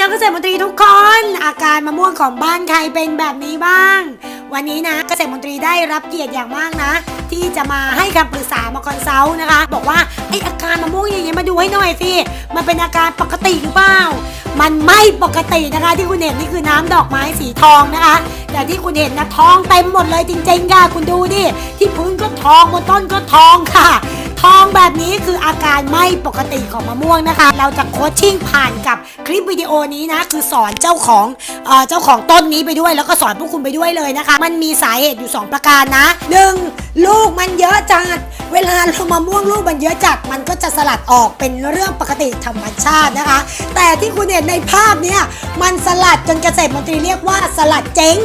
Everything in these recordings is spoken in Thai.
น้องเกษตรมนตรีทุกคน อาการมะม่วงของบ้านใครเป็นแบบนี้บ้าง วันนี้นะเกษตรมนตรีได้รับเกียรติอย่างมากนะ ที่จะมาให้คำปรึกษามาคอนซัลท์นะคะ บอกว่าไออาการมะม่วงอย่างเงี้ยมาดูให้หน่อยสิมันเป็นอาการปกติหรือเปล่ามันไม่ปกตินะคะ ที่คุณเห็นนี่คือน้ำดอกไม้สีทองนะคะ แต่ที่คุณเห็นนะทองเต็มหมดเลยจริงๆค่ะคุณดูดิที่พื้นก็ทองบนต้นก็ทองค่ะ ทองแบบนี้คืออาการไม่ปกติของมะม่วงนะคะ เราจะโคชชิ่งผ่านกับคลิปวิดีโอนี้นะ คือสอนเจ้าของเออเจ้าของต้นนี้ไปด้วย แล้วก็สอนพวกคุณไปด้วยเลยนะคะ มันมีสาเหตุอยู่ 2 ประการนะ 1. ลูกมันเยอะจัด เวลาเรามะม่วงลูกมันเยอะจัด มันก็จะสลัดออกเป็นเรื่องปกติธรรมชาตินะคะ แต่ที่คุณเห็นในภาพเนี่ยมันสลัดจนเกษตรมนตรีเรียกว่าสลัดเจ๊ง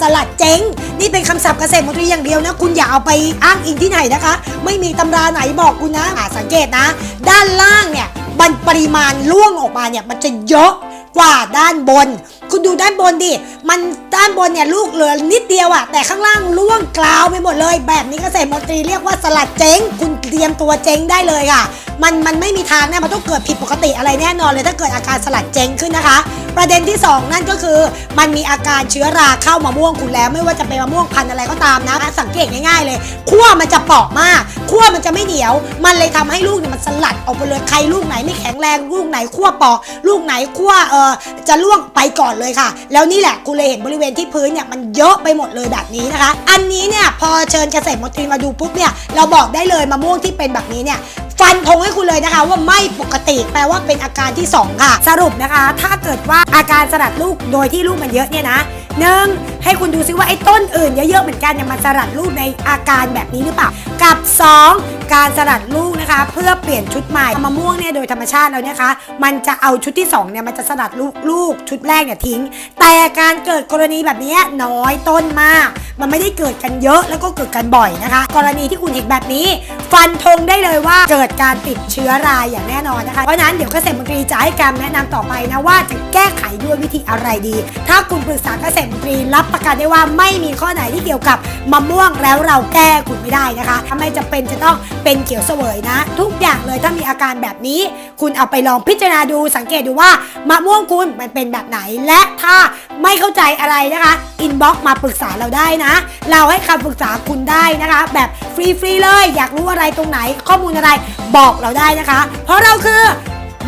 สลัดเจ๊ง นี่เป็นคำศัพท์เกษตรมนตรีอย่างเดียวนะ คุณอย่าเอาไปอ้างอิงที่ไหนนะคะ ไม่มีตำราไหนบอกคุณนะอาสังเกตนะ ด้านล่างเนี่ยมันปริมาณล่วงออกมาเนี่ยมันจะเยอะกว่าด้านบน คุณดูด้านบนดิ มันด้านบนเนี่ยลูกเหลือนิดเดียวอะแต่ข้างล่างล่วงกลาวไปหมดเลย แบบนี้เกษตรมนตรีเรียกว่าสลัดเจ๊ง คุณเตรียมตัวเจ๊งได้เลยค่ะ มันมันไม่มีทางแน่มันต้องเกิดผิดปกติอะไรแน่นอนเลยถ้าเกิดอาการสลัดเจ๊งขึ้นนะคะ ประเด็นที่ 2 นั่นก็คือ มันมีอาการเชื้อราเข้ามะม่วงคุณแล้ว ไม่ว่าจะเป็นมะม่วงพันธุ์อะไรก็ตามนะ สังเกตง่ายๆเลยขั้วมันจะเปาะมากขั้วมันจะไม่เหนียว มันเลยทำให้ลูกเนี่ยมันสลัดออกไปเลยใครลูกไหนไม่แข็งแรงลูกไหนขั้วเปาะลูกไหนขั้วเออจะล่วงไปก่อนเลยค่ะ แล้วนี่แหละคุณเลยเห็นบริเวณที่พื้นเนี่ยมันเยอะไปหมดเลยแบบนี้นะคะ อันนี้เนี่ยพอเชิญเกษตรมนตรีมาดูปุ๊บเนี่ยเราบอกได้เลยมะม่วงที่เป็นแบบนี้เนี่ย ฟันธงให้คุณเลยนะคะ ว่าไม่ปกติแปลว่าเป็นอาการที่ 2 ค่ะ สรุปนะคะ ถ้าเกิดว่าอาการสลัดลูกโดยที่ลูกมันเยอะเนี่ยนะหนึ่งให้คุณดูซิว่าไอ้ต้นอื่นเยอะๆเหมือนกันเนี่ยมันสลัดลูกในอาการแบบนี้หรือเปล่า กับ 2 การสลัดลูกนะคะ เพื่อเปลี่ยนชุดใหม่มะม่วงเนี่ยโดยธรรมชาติแล้วนะคะ มันจะเอาชุดที่2เนี่ยมันจะสลัดลูกลูกชุดแรกเนี่ยทิ้ง แต่การเกิดกรณีแบบนี้น้อยต้นมาก มันไม่ได้เกิดกันเยอะแล้วก็เกิดกันบ่อยนะคะ กรณีที่คุณเห็นแบบนี้ ฟันธงได้เลยว่าเกิดการติดเชื้อรายอย่างแน่นอนนะคะ เพราะนั้นเดี๋ยวเกษตรมนตรีจะให้การแนะนำต่อไปนะว่าจะแก้ไขด้วยวิธีอะไรดี ถ้าคุณปรึกษาเกษตรมนตรีรับประกันได้ว่าไม่มีข้อไหนที่เกี่ยวกับมะม่วงแล้วเราแก้คุณไม่ได้นะคะถ้าไม่จะเป็นจะต้องเป็นเขียวเสวยนะ ทุกอย่างเลยถ้ามีอาการแบบนี้ คุณเอาไปลองพิจารณาดูสังเกตดูว่ามะม่วงคุณมันเป็นแบบไหนและถ้า ไม่เข้าใจอะไรนะคะอินบ็อกซ์มาปรึกษาเราได้นะ เราให้คำปรึกษาคุณได้นะคะ แบบฟรีๆเลยอยากรู้อะไรตรงไหนข้อมูลอะไรบอกเราได้นะคะ เพราะเราคือ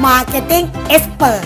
Marketing Expert